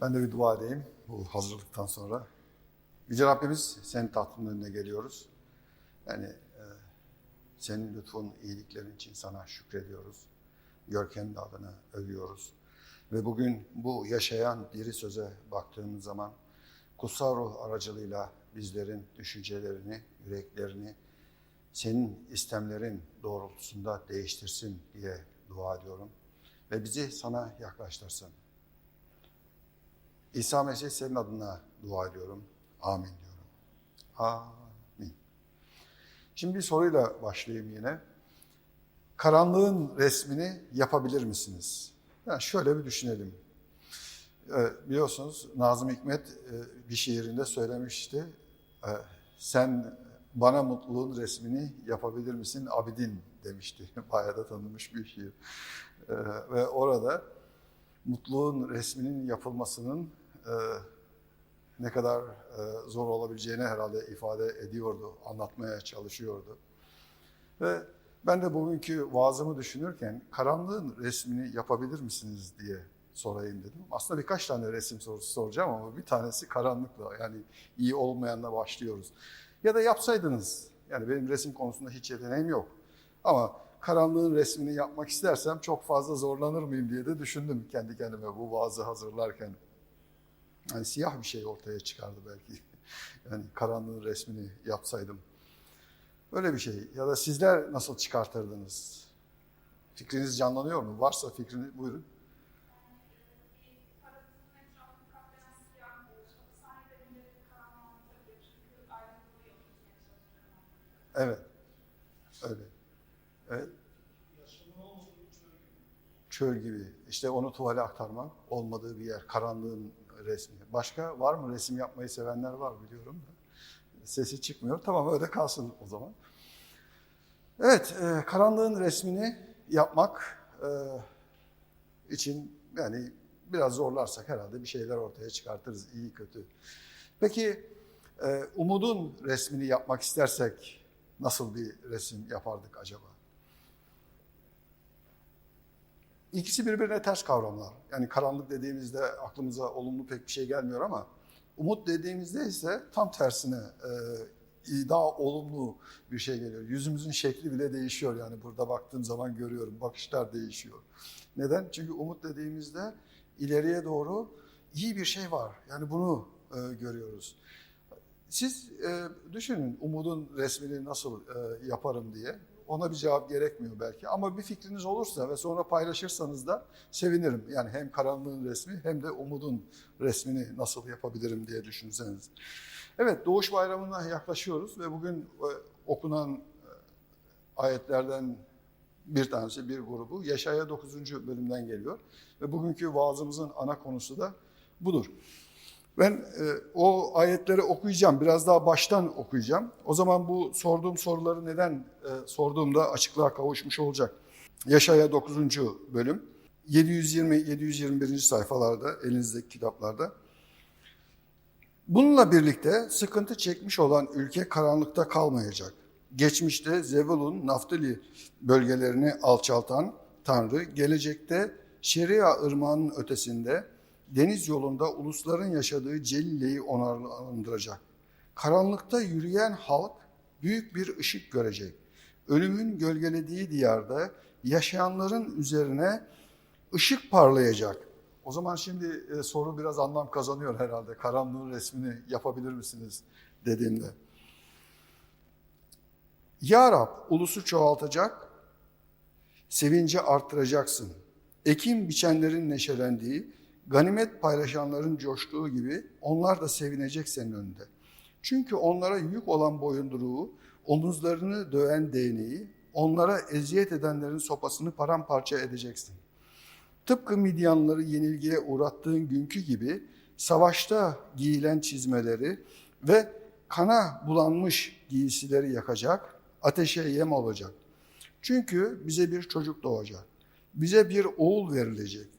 Ben de bir dua edeyim bu hazırlıktan sonra. Yüce Rabbimiz senin tahtının önüne geliyoruz. Yani e, senin lütfun, iyiliklerin için sana şükrediyoruz. Görkemli adını övüyoruz. Ve bugün bu yaşayan diri söze baktığımız zaman kutsal ruh aracılığıyla bizlerin düşüncelerini, yüreklerini senin istemlerin doğrultusunda değiştirsin diye dua ediyorum. Ve bizi sana yaklaştırsın. İsa Mesih senin adına dua ediyorum. Amin diyorum. Amin. Şimdi bir soruyla başlayayım yine. Karanlığın resmini yapabilir misiniz? Yani şöyle bir düşünelim. Ee, biliyorsunuz Nazım Hikmet e, bir şiirinde söylemişti. Ee, sen bana mutluluğun resmini yapabilir misin Abidin demişti. Bayağı da tanınmış bir şiir. Ee, ve orada mutluluğun resminin yapılmasının e, ne kadar e, zor olabileceğini herhalde ifade ediyordu, anlatmaya çalışıyordu. Ve ben de bugünkü vaazımı düşünürken karanlığın resmini yapabilir misiniz diye sorayım dedim. Aslında birkaç tane resim sorusu soracağım ama bir tanesi karanlıkla yani iyi olmayanla başlıyoruz. Ya da yapsaydınız, yani benim resim konusunda hiç yeteneğim yok. Ama karanlığın resmini yapmak istersem çok fazla zorlanır mıyım diye de düşündüm kendi kendime bu vaazı hazırlarken. Yani siyah bir şey ortaya çıkardı belki. Yani karanlığın resmini yapsaydım. Öyle bir şey. Ya da sizler nasıl çıkartırdınız? Fikriniz canlanıyor mu? Varsa fikriniz buyurun. Evet. Öyle. Evet. Çöl gibi. İşte onu tuvale aktarmak, olmadığı bir yer, karanlığın resmi. Başka var mı? Resim yapmayı sevenler var biliyorum. Sesi çıkmıyor. Tamam öyle kalsın o zaman. Evet, e, karanlığın resmini yapmak e, için yani biraz zorlarsak herhalde bir şeyler ortaya çıkartırız, iyi kötü. Peki e, umudun resmini yapmak istersek nasıl bir resim yapardık acaba? İkisi birbirine ters kavramlar. Yani karanlık dediğimizde aklımıza olumlu pek bir şey gelmiyor ama umut dediğimizde ise tam tersine e, daha olumlu bir şey geliyor. Yüzümüzün şekli bile değişiyor yani burada baktığım zaman görüyorum. Bakışlar değişiyor. Neden? Çünkü umut dediğimizde ileriye doğru iyi bir şey var. Yani bunu e, görüyoruz. Siz e, düşünün umudun resmini nasıl e, yaparım diye. Ona bir cevap gerekmiyor belki ama bir fikriniz olursa ve sonra paylaşırsanız da sevinirim. Yani hem karanlığın resmi hem de umudun resmini nasıl yapabilirim diye düşünseniz. Evet Doğuş Bayramı'na yaklaşıyoruz ve bugün e, okunan e, ayetlerden bir tanesi, bir grubu Yaşaya 9. bölümden geliyor. Ve bugünkü vaazımızın ana konusu da budur. Ben e, o ayetleri okuyacağım, biraz daha baştan okuyacağım. O zaman bu sorduğum soruları neden e, sorduğumda açıklığa kavuşmuş olacak. Yaşaya 9. bölüm, 720-721. sayfalarda, elinizdeki kitaplarda. Bununla birlikte sıkıntı çekmiş olan ülke karanlıkta kalmayacak. Geçmişte Zebulun, Naftali bölgelerini alçaltan Tanrı, gelecekte Şeria ırmağının ötesinde deniz yolunda ulusların yaşadığı Celile'yi onarlandıracak. Karanlıkta yürüyen halk büyük bir ışık görecek. Ölümün gölgelediği diyarda yaşayanların üzerine ışık parlayacak. O zaman şimdi e, soru biraz anlam kazanıyor herhalde. Karanlığın resmini yapabilir misiniz dediğimde. Ya Rab ulusu çoğaltacak, sevinci arttıracaksın. Ekim biçenlerin neşelendiği, ganimet paylaşanların coştuğu gibi onlar da sevinecek senin önünde. Çünkü onlara yük olan boyunduruğu, omuzlarını döven değneği, onlara eziyet edenlerin sopasını paramparça edeceksin. Tıpkı Midyanları yenilgiye uğrattığın günkü gibi savaşta giyilen çizmeleri ve kana bulanmış giysileri yakacak, ateşe yem olacak. Çünkü bize bir çocuk doğacak, bize bir oğul verilecek.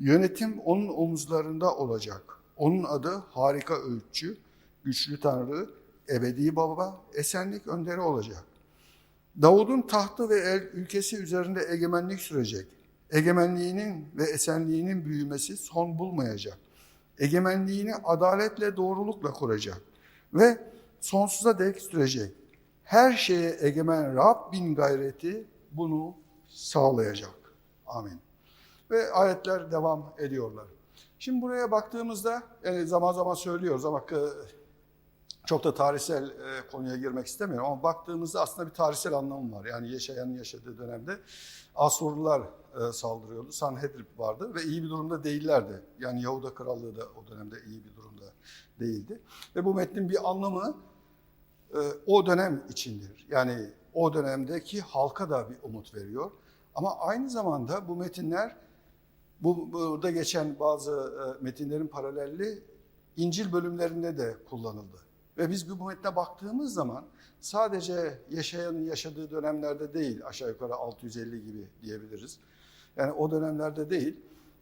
Yönetim onun omuzlarında olacak. Onun adı harika öğütçü, güçlü tanrı, ebedi baba, esenlik önderi olacak. Davud'un tahtı ve el ülkesi üzerinde egemenlik sürecek. Egemenliğinin ve esenliğinin büyümesi son bulmayacak. Egemenliğini adaletle, doğrulukla kuracak ve sonsuza dek sürecek. Her şeye egemen Rabbin gayreti bunu sağlayacak. Amin. Ve ayetler devam ediyorlar. Şimdi buraya baktığımızda yani zaman zaman söylüyoruz ama çok da tarihsel e, konuya girmek istemiyorum ama baktığımızda aslında bir tarihsel anlamı var. Yani yaşayanın yaşadığı dönemde Asurlular e, saldırıyordu. Sanhedrip vardı ve iyi bir durumda değillerdi. Yani Yahuda Krallığı da o dönemde iyi bir durumda değildi. Ve bu metnin bir anlamı e, o dönem içindir. Yani o dönemdeki halka da bir umut veriyor. Ama aynı zamanda bu metinler bu burada geçen bazı e, metinlerin paralelli İncil bölümlerinde de kullanıldı. Ve biz bu metne baktığımız zaman sadece yaşayanın yaşadığı dönemlerde değil, aşağı yukarı 650 gibi diyebiliriz. Yani o dönemlerde değil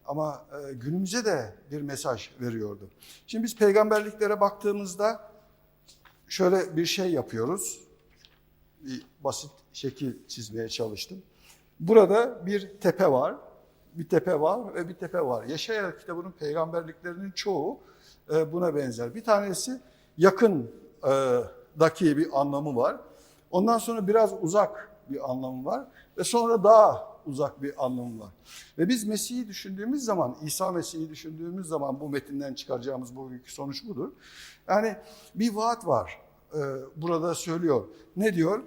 ama e, günümüze de bir mesaj veriyordu. Şimdi biz peygamberliklere baktığımızda şöyle bir şey yapıyoruz. Bir basit şekil çizmeye çalıştım. Burada bir tepe var, bir tepe var ve bir tepe var. Yaşayarak kitabının peygamberliklerinin çoğu e, buna benzer. Bir tanesi yakındaki bir anlamı var. Ondan sonra biraz uzak bir anlamı var ve sonra daha uzak bir anlamı var. Ve biz Mesih'i düşündüğümüz zaman, İsa Mesih'i düşündüğümüz zaman bu metinden çıkaracağımız bu büyük sonuç budur. Yani bir vaat var. Ee, burada söylüyor. Ne diyor?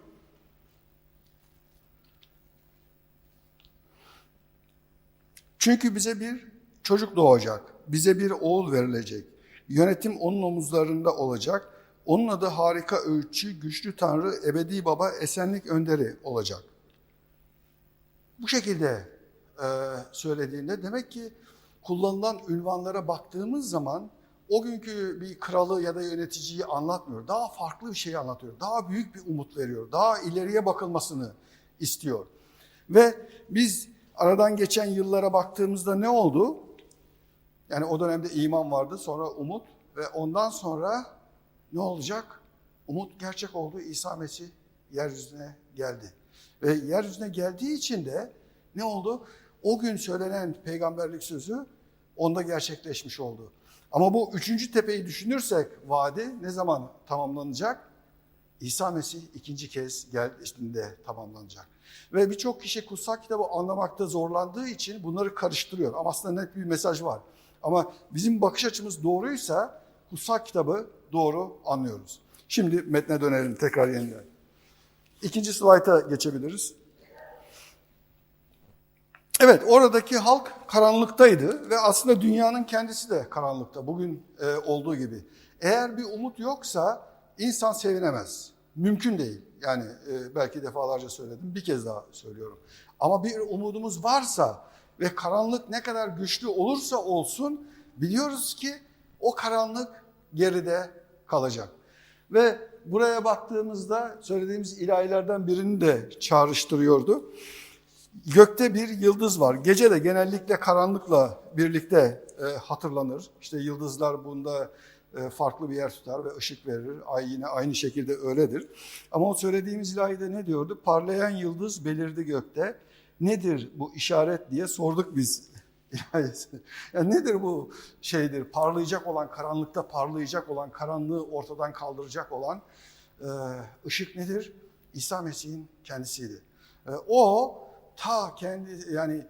Çünkü bize bir çocuk doğacak, bize bir oğul verilecek. Yönetim onun omuzlarında olacak. Onun adı harika öğütçü, güçlü tanrı, ebedi baba, esenlik önderi olacak. Bu şekilde e, söylediğinde demek ki kullanılan ünvanlara baktığımız zaman o günkü bir kralı ya da yöneticiyi anlatmıyor. Daha farklı bir şey anlatıyor. Daha büyük bir umut veriyor. Daha ileriye bakılmasını istiyor. Ve biz aradan geçen yıllara baktığımızda ne oldu? Yani o dönemde iman vardı, sonra umut ve ondan sonra ne olacak? Umut gerçek oldu. İsa Mesih yeryüzüne geldi. Ve yeryüzüne geldiği için de ne oldu? O gün söylenen peygamberlik sözü onda gerçekleşmiş oldu. Ama bu üçüncü tepeyi düşünürsek vadi ne zaman tamamlanacak? İsa Mesih ikinci kez geldiğinde tamamlanacak. Ve birçok kişi kutsal kitabı anlamakta zorlandığı için bunları karıştırıyor. Ama aslında net bir mesaj var. Ama bizim bakış açımız doğruysa kutsal kitabı doğru anlıyoruz. Şimdi metne dönelim tekrar yeniden. İkinci slayta geçebiliriz. Evet, oradaki halk karanlıktaydı ve aslında dünyanın kendisi de karanlıkta, bugün e, olduğu gibi. Eğer bir umut yoksa insan sevinemez. Mümkün değil. Yani e, belki defalarca söyledim, bir kez daha söylüyorum. Ama bir umudumuz varsa ve karanlık ne kadar güçlü olursa olsun biliyoruz ki o karanlık geride kalacak. Ve buraya baktığımızda söylediğimiz ilahilerden birini de çağrıştırıyordu. Gökte bir yıldız var. Gece de genellikle karanlıkla birlikte e, hatırlanır. İşte yıldızlar bunda farklı bir yer tutar ve ışık verir. Ay yine aynı şekilde öyledir. Ama o söylediğimiz ilahide ne diyordu? Parlayan yıldız belirdi gökte. Nedir bu işaret diye sorduk biz yani nedir bu şeydir? Parlayacak olan, karanlıkta parlayacak olan, karanlığı ortadan kaldıracak olan e, ışık nedir? İsa Mesih'in kendisiydi. E, o ta kendi yani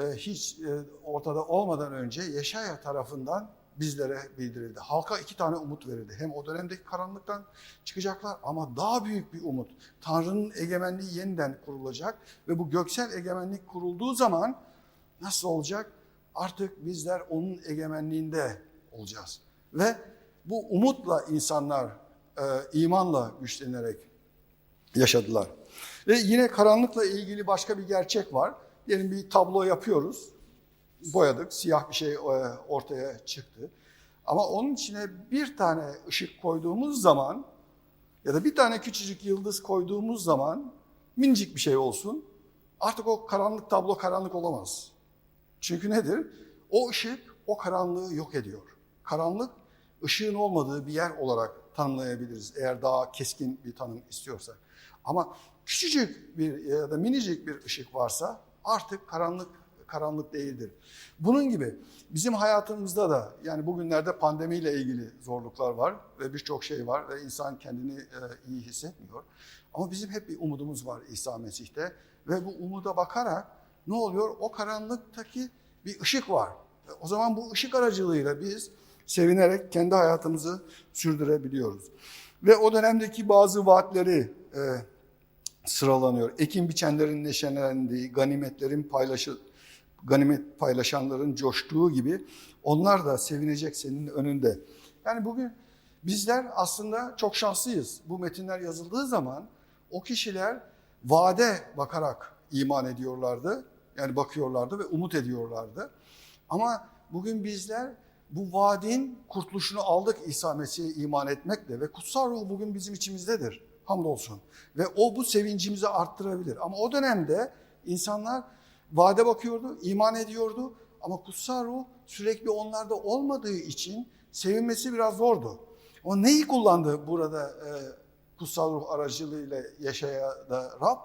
e, hiç e, ortada olmadan önce Yeşaya tarafından bizlere bildirildi. Halka iki tane umut verildi. Hem o dönemdeki karanlıktan çıkacaklar ama daha büyük bir umut. Tanrı'nın egemenliği yeniden kurulacak ve bu göksel egemenlik kurulduğu zaman nasıl olacak? Artık bizler onun egemenliğinde olacağız. Ve bu umutla insanlar e, imanla güçlenerek yaşadılar. Ve yine karanlıkla ilgili başka bir gerçek var. Diyelim bir tablo yapıyoruz. Boyadık, siyah bir şey e, ortaya çıktı. Ama onun içine bir tane ışık koyduğumuz zaman ya da bir tane küçücük yıldız koyduğumuz zaman minicik bir şey olsun. Artık o karanlık tablo karanlık olamaz. Çünkü nedir? O ışık o karanlığı yok ediyor. Karanlık ışığın olmadığı bir yer olarak tanımlayabiliriz eğer daha keskin bir tanım istiyorsak. Ama küçücük bir ya da minicik bir ışık varsa artık karanlık karanlık değildir. Bunun gibi bizim hayatımızda da yani bugünlerde pandemiyle ilgili zorluklar var ve birçok şey var ve insan kendini e, iyi hissetmiyor. Ama bizim hep bir umudumuz var İsa Mesih'te ve bu umuda bakarak ne oluyor? O karanlıktaki bir ışık var. E, O zaman bu ışık aracılığıyla biz sevinerek kendi hayatımızı sürdürebiliyoruz. Ve o dönemdeki bazı vaatleri e, sıralanıyor. Ekin biçenlerin neşelendiği, ganimetlerin paylaşı, ganimet paylaşanların coştuğu gibi onlar da sevinecek senin önünde. Yani bugün bizler aslında çok şanslıyız. Bu metinler yazıldığı zaman o kişiler vaade bakarak iman ediyorlardı. Yani bakıyorlardı ve umut ediyorlardı. Ama bugün bizler bu vaadin kurtuluşunu aldık İsa Mesih'e iman etmekle ve kutsal ruh bugün bizim içimizdedir. Hamdolsun. Ve o bu sevincimizi arttırabilir. Ama o dönemde insanlar vaade bakıyordu, iman ediyordu. Ama kutsal ruh sürekli onlarda olmadığı için sevinmesi biraz zordu. O neyi kullandı burada e, kutsal ruh aracılığıyla yaşaya da Rab?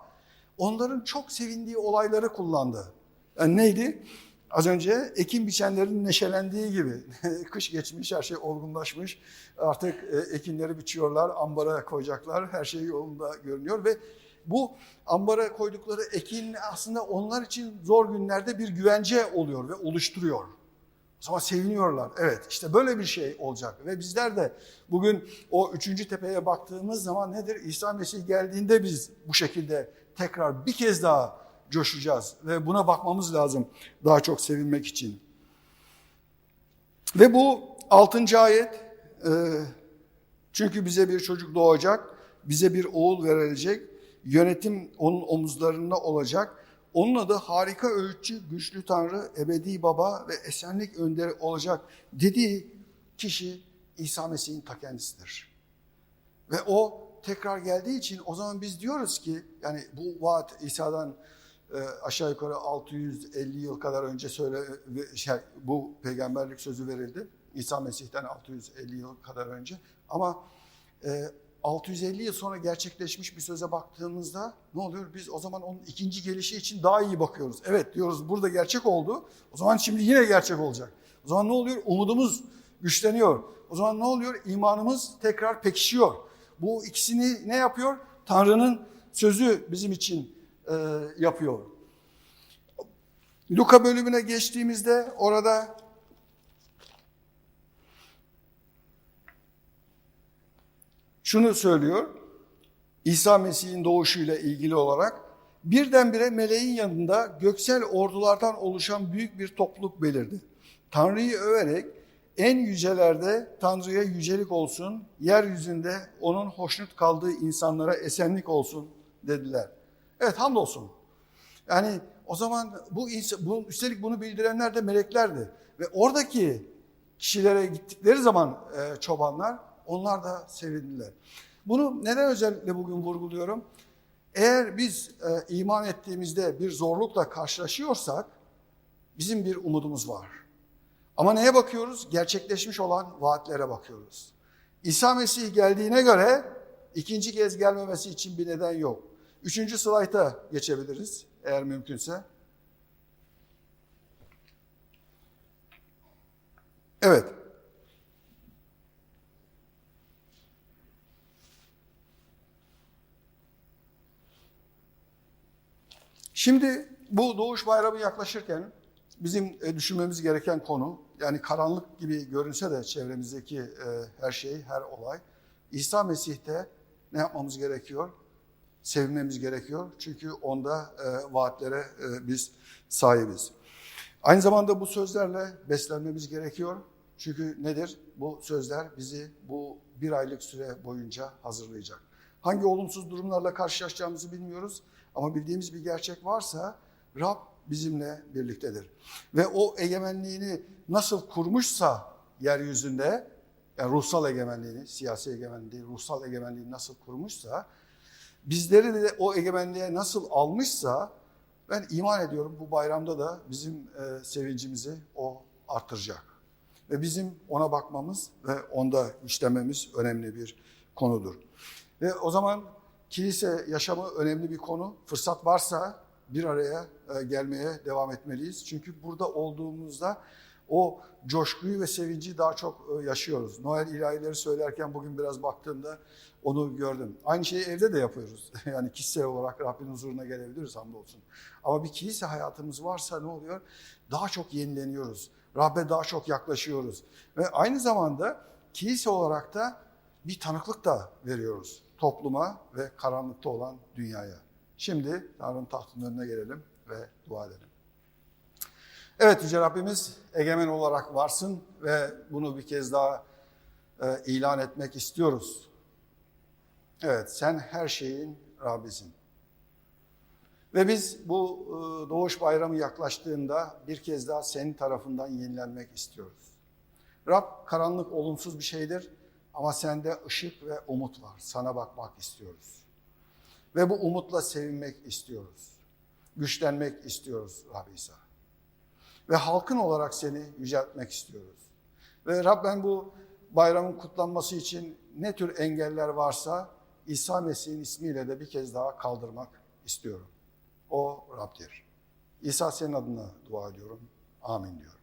Onların çok sevindiği olayları kullandı. Yani neydi? Az önce ekin biçenlerin neşelendiği gibi. Kış geçmiş, her şey olgunlaşmış. Artık e, ekinleri biçiyorlar, ambara koyacaklar. Her şey yolunda görünüyor ve bu ambara koydukları ekin aslında onlar için zor günlerde bir güvence oluyor ve oluşturuyor. O zaman seviniyorlar. Evet işte böyle bir şey olacak. Ve bizler de bugün o üçüncü tepeye baktığımız zaman nedir? İsa Mesih geldiğinde biz bu şekilde tekrar bir kez daha coşacağız. Ve buna bakmamız lazım daha çok sevinmek için. Ve bu altıncı ayet e, çünkü bize bir çocuk doğacak, bize bir oğul verilecek, yönetim onun omuzlarında olacak. Onun adı harika öğütçü, güçlü Tanrı, ebedi baba ve esenlik önderi olacak dediği kişi İsa Mesih'in ta kendisidir. Ve o tekrar geldiği için o zaman biz diyoruz ki yani bu vaat İsa'dan e, aşağı yukarı 650 yıl kadar önce söyle şey, bu peygamberlik sözü verildi. İsa Mesih'ten 650 yıl kadar önce. Ama e, 650 yıl sonra gerçekleşmiş bir söze baktığımızda ne oluyor? Biz o zaman onun ikinci gelişi için daha iyi bakıyoruz. Evet diyoruz burada gerçek oldu. O zaman şimdi yine gerçek olacak. O zaman ne oluyor? Umudumuz güçleniyor. O zaman ne oluyor? İmanımız tekrar pekişiyor. Bu ikisini ne yapıyor? Tanrı'nın sözü bizim için e, yapıyor. Luka bölümüne geçtiğimizde orada şunu söylüyor. İsa Mesih'in doğuşuyla ilgili olarak birdenbire meleğin yanında göksel ordulardan oluşan büyük bir topluluk belirdi. Tanrı'yı överek en yücelerde Tanrı'ya yücelik olsun, yeryüzünde onun hoşnut kaldığı insanlara esenlik olsun dediler. Evet hamdolsun. Yani o zaman bu, bu üstelik bunu bildirenler de meleklerdi. Ve oradaki kişilere gittikleri zaman e, çobanlar onlar da sevindiler. Bunu neden özellikle bugün vurguluyorum? Eğer biz e, iman ettiğimizde bir zorlukla karşılaşıyorsak bizim bir umudumuz var. Ama neye bakıyoruz? Gerçekleşmiş olan vaatlere bakıyoruz. İsa Mesih geldiğine göre ikinci kez gelmemesi için bir neden yok. Üçüncü slayta geçebiliriz eğer mümkünse. Evet. Şimdi bu Doğuş Bayramı yaklaşırken bizim e, düşünmemiz gereken konu yani karanlık gibi görünse de çevremizdeki e, her şey, her olay İsa Mesih'te ne yapmamız gerekiyor? Sevinmemiz gerekiyor. Çünkü onda e, vaatlere biz sahibiz. Aynı zamanda bu sözlerle beslenmemiz gerekiyor. Çünkü nedir? Bu sözler bizi bu bir aylık süre boyunca hazırlayacak. Hangi olumsuz durumlarla karşılaşacağımızı bilmiyoruz. Ama bildiğimiz bir gerçek varsa Rab bizimle birliktedir. Ve o egemenliğini nasıl kurmuşsa yeryüzünde, yani ruhsal egemenliğini, siyasi egemenliği değil, ruhsal egemenliğini nasıl kurmuşsa, bizleri de o egemenliğe nasıl almışsa, ben iman ediyorum bu bayramda da bizim e, sevincimizi o arttıracak. Ve bizim ona bakmamız ve onda işlememiz önemli bir konudur. Ve o zaman kilise yaşamı önemli bir konu. Fırsat varsa bir araya e, gelmeye devam etmeliyiz. Çünkü burada olduğumuzda o coşkuyu ve sevinci daha çok e, yaşıyoruz. Noel ilahileri söylerken bugün biraz baktığımda onu gördüm. Aynı şeyi evde de yapıyoruz. yani kişisel olarak Rabbin huzuruna gelebiliriz hamdolsun. Ama bir kilise hayatımız varsa ne oluyor? Daha çok yenileniyoruz. Rabbe daha çok yaklaşıyoruz. Ve aynı zamanda kilise olarak da bir tanıklık da veriyoruz topluma ve karanlıkta olan dünyaya. Şimdi Tanrı'nın tahtının önüne gelelim ve dua edelim. Evet Yüce Rabbimiz egemen olarak varsın ve bunu bir kez daha e, ilan etmek istiyoruz. Evet sen her şeyin Rabbisin. Ve biz bu e, Doğuş Bayramı yaklaştığında bir kez daha senin tarafından yenilenmek istiyoruz. Rab karanlık olumsuz bir şeydir ama sende ışık ve umut var. Sana bakmak istiyoruz. Ve bu umutla sevinmek istiyoruz. Güçlenmek istiyoruz Rab İsa. Ve halkın olarak seni yüceltmek istiyoruz. Ve Rab ben bu bayramın kutlanması için ne tür engeller varsa İsa Mesih'in ismiyle de bir kez daha kaldırmak istiyorum. O Rab'dir. İsa senin adına dua ediyorum. Amin diyorum.